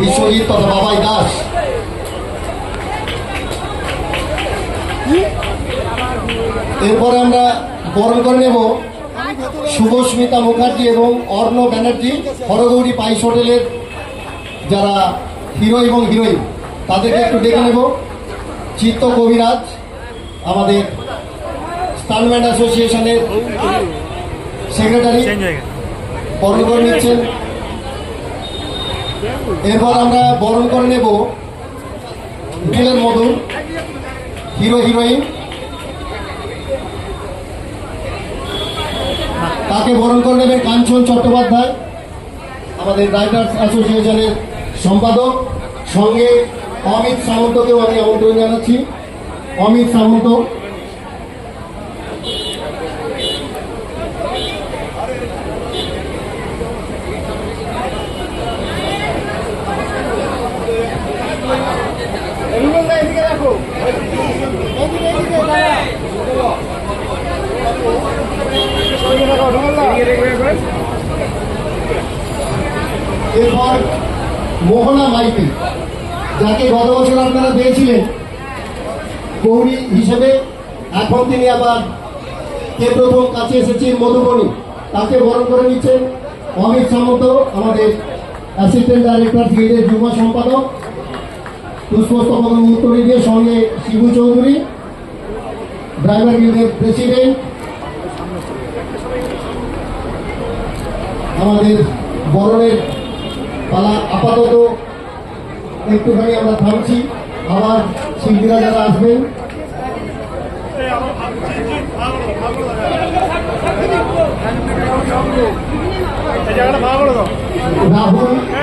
বিশ্বজিৎ তথা বাবাই দাস। এরপরে আমরা বরণ করে নেব শুভস্মিতা মুখার্জি এবং অর্ণ ব্যানার্জি হরগৌরী পাইস হোটেলের যারা হিরো এবং হিরোইন তাদেরকে একটু ডেকে নেব। চিত্ত কবিরাজ আমাদের স্টানম্যান অ্যাসোসিয়েশনের সেক্রেটারি বরণ করে নিচ্ছেন। এরপর আমরা বরণ করে নেব হোটেলের মধুর হিরো, হিরোইন। তাকে বরণ করে নেবেন কাঞ্চন চট্টোপাধ্যায়, আমাদের রাইটার্স অ্যাসোসিয়েশনের সম্পাদক। সঙ্গে অমিত সামন্তকেও আমি আমন্ত্রণ জানাচ্ছি। অমিত সামন্ত। এরপর মোহনা মাইতি, যাকে গত বছর আপনারা পেয়েছিলেন গৌরী হিসেবে, এখন তিনি আবার কে প্রথম কাছে এসেছেন মধুবনী, তাকে বরণ করে নিচ্ছেন অমিত সামন্ত, আমাদের অ্যাসিস্ট্যান্ট ডাইরেক্টর গিল্ডের যুব সম্পাদক, পুষ্পস্তবক দিয়ে সঙ্গে শিবু চৌধুরী ড্রাইভার গিল্ডের প্রেসিডেন্ট আমাদের বরণের পালা আপাতত একটুখানি আমরা থামছি। আবার শিল্পীরা যারা আসবেন। রাহুল।